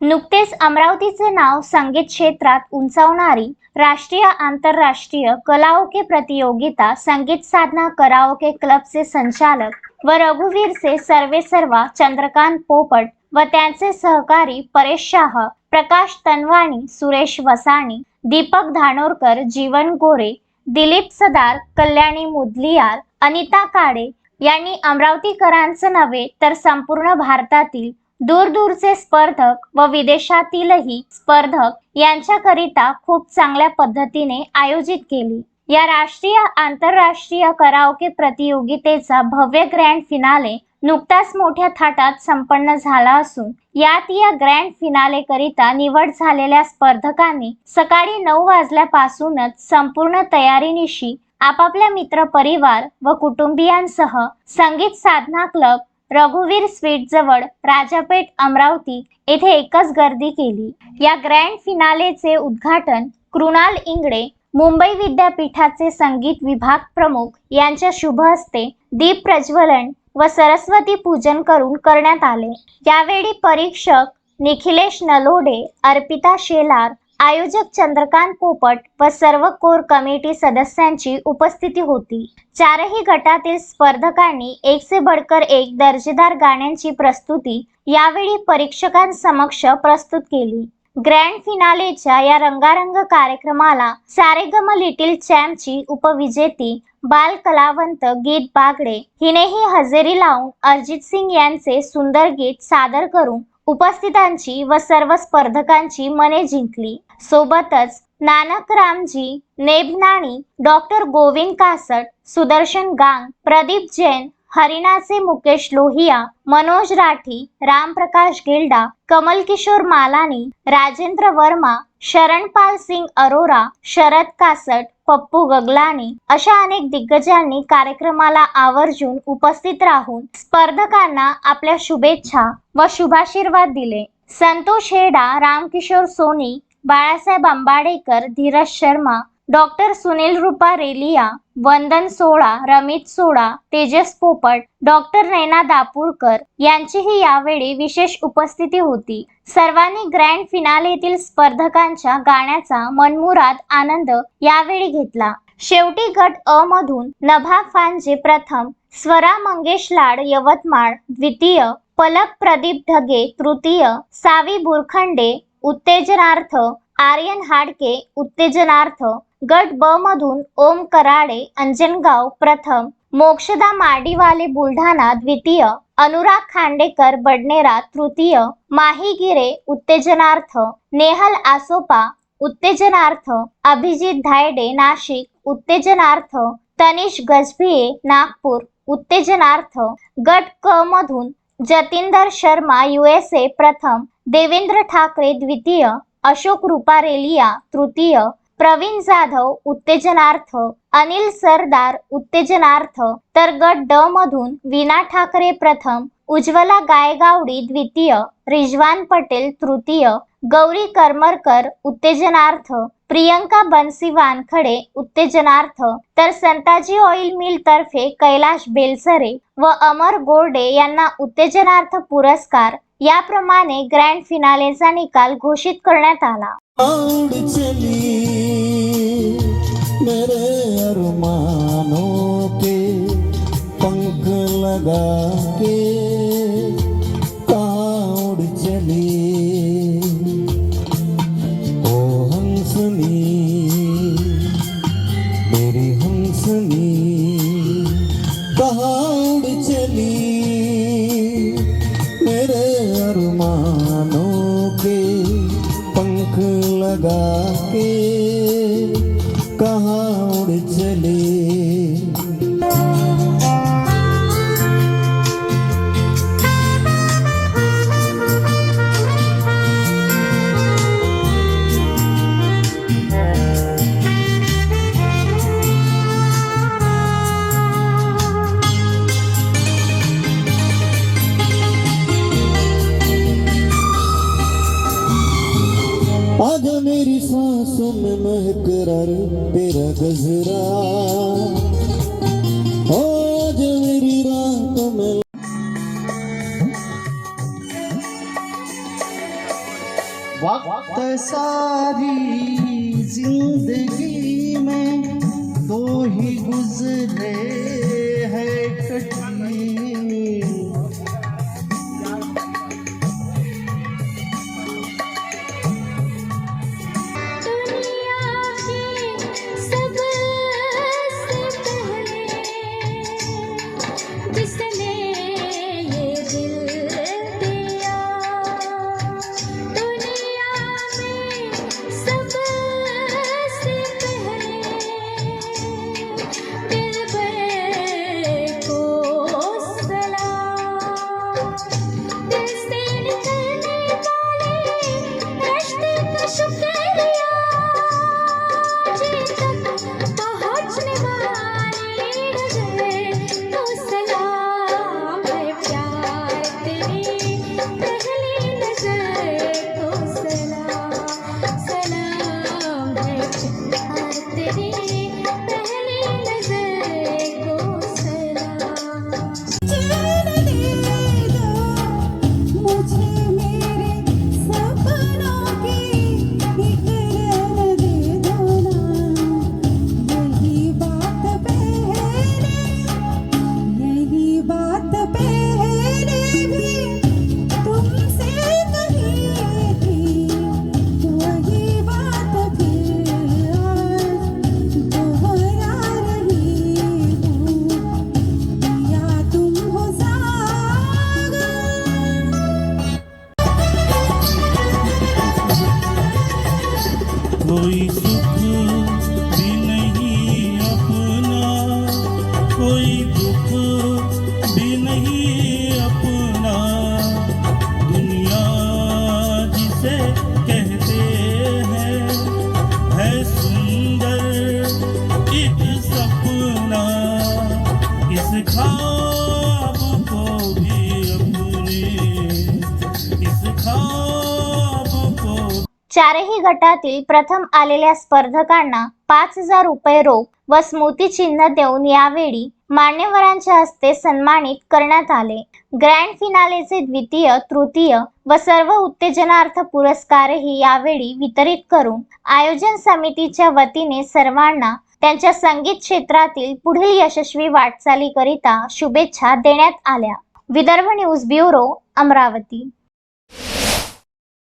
नुकतेच अमरावतीचे नाव संगीत क्षेत्रात उंचावणारी राष्ट्रीय आंतरराष्ट्रीय कलाओके प्रतियोगिता संगीत साधना कराओके क्लबचे संचालक व रघुवीरचे सर्वेसर्वा चंद्रकांत पोपट व त्यांचे सहकारी परेश शाह प्रकाश तनवाणी सुरेश वसाणी दीपक धानोरकर जीवन गोरे दिलीप सदार कल्याणी मुदलियार अनिता काडे यांनी अमरावतीकरांचं नव्हे तर संपूर्ण भारतातील दूरदूरचे स्पर्धक व विदेशातीलही स्पर्धक यांच्याकरिता खूप चांगल्या पद्धतीने आयोजित केली. या राष्ट्रीय आंतरराष्ट्रीय कराओके प्रतियोगितेचा भव्य ग्रँड फिनाले नुकताच मोठ्या थाटात संपन्न झाला असून यात या ग्रँड फिनाले करिता निवड झालेल्या स्पर्धकांनी सकाळी नऊ वाजल्यापासूनच संपूर्ण तयारीनिशी आपापल्या मित्र परिवार व कुटुंबियांसह संगीत साधना क्लब रघुवीर स्वीट जवळ राजापेठ अमरावती येथे एकच गर्दी केली. या ग्रँड फिनालेचे उद्घाटन कृणाल इंगडे मुंबई विद्यापीठाचे संगीत विभाग प्रमुख यांच्या शुभ हस्ते दीप प्रज्वलन व सरस्वती पूजन करून करण्यात आले. यावेळी परीक्षक निखिलेश नलोडे अर्पिता शेलार आयोजक चंद्रकांत पोपट व सर्व कोर कमिटी सदस्यांची उपस्थिती होती. चारही गटातील स्पर्धकांनी एक से बडकर एक दर्जेदार गाण्यांची प्रस्तुती यावेळी परीक्षकांसमक्ष प्रस्तुत केली. ग्रँड फिनालेच्या या रंगारंग कार्यक्रमाला सारेगम लिटिल चॅम्पची उपविजेती बाल कलावंत गीत बागडे हिनेही हजेरी लावून अरिजित सिंग यांचे सुंदर गीत सादर करून उपस्थितांची व सर्व स्पर्धकांची मने जिंकली. सोबतच नानक रामजी नेबनाणी डॉक्टर गोविंद कासट सुदर्शन गांग प्रदीप जैन हरिणाचे मुकेश लोहिया मनोज राठी रामप्रकाश गिल्डा कमल किशोर मालानी राजेंद्र वर्मा शरणपाल सिंग अरोरा शरद कासट पप्पू गगलानी अशा अनेक दिग्गजांनी कार्यक्रमाला आवर्जून उपस्थित राहून स्पर्धकांना आपल्या शुभेच्छा व शुभाशीर्वाद दिले. संतोष हेडा रामकिशोर सोनी बाळासाहेब आंबाडेकर धीरज शर्मा डॉक्टर सुनील रुपा रेलिया वंदन सोळा रमित सोळा तेजस पोपट डॉक्टर नैना दापूरकर यांचीही यावेळी विशेष उपस्थिती होती. सर्वांनी ग्रँड फिनालेतील स्पर्धकांच्या गाण्याचा मनमुराद आनंद यावेळी घेतला. शेवटी गट अ मधून नभा फांजे प्रथम स्वरा मंगेश लाड यवतमाळ द्वितीय पलक प्रदीप ढगे तृतीय सावी बुरखंडे उत्तेजनार्थ आर्यन हाडके उत्तेजनार्थ गट ब मधून ओम कराडे अंजनगाव प्रथम मोक्षदा माडीवाले बुलढाणा द्वितीय अनुराग खांडेकर बडनेरा तृतीय माही गिरे उत्तेजनार्थ नेहल आसोपा उत्तेजनार्थ अभिजित धायडे नाशिक उत्तेजनार्थ तनिष गजभिये नागपूर उत्तेजनार्थ गट क मधून जतिंदर शर्मा युएसए प्रथम देवेंद्र ठाकरे द्वितीय अशोक रुपारेलिया तृतीय प्रवीण जाधव उत्तेजनार्थ अनिल सरदार उत्तेजनार्थ तर गट ड मधून विना ठाकरे प्रथम उज्ज्वला गायगावडी द्वितीय रिजवान पटेल तृतीय गौरी करमरकर उत्तेजनार्थ प्रियंका बनसी वानखडे उत्तेजनार्थ तर संताजी ऑइल मिल तर्फे कैलाश बेलसरे व अमर गोर्डे यांना उत्तेजनार्थ पुरस्कार याप्रमाणे ग्रँड फिनालेचा निकाल घोषित करण्यात आला. आउड चली मेरे हंसनी के कहाँ उड़ चले? महकरार तेरा गजरा। आज मेरी रात वक्त सारी जिंदगी Louis. चारही गटातील प्रथम आलेल्या स्पर्धकांना पाच हजार रुपये रोख व स्मृतिचिन्ह देऊन यावेळी मान्यवरांच्या हस्ते सन्मानित करण्यात आले. ग्रँड फिनालेचे द्वितीय तृतीय व सर्व उत्तेजनार्थ पुरस्कारही यावेळी वितरित करून आयोजन समितीच्या वतीने सर्वांना त्यांच्या संगीत क्षेत्रातील पुढील यशस्वी वाटचालीकरिता शुभेच्छा देण्यात आल्या. Vidarbha news bureau Amravati.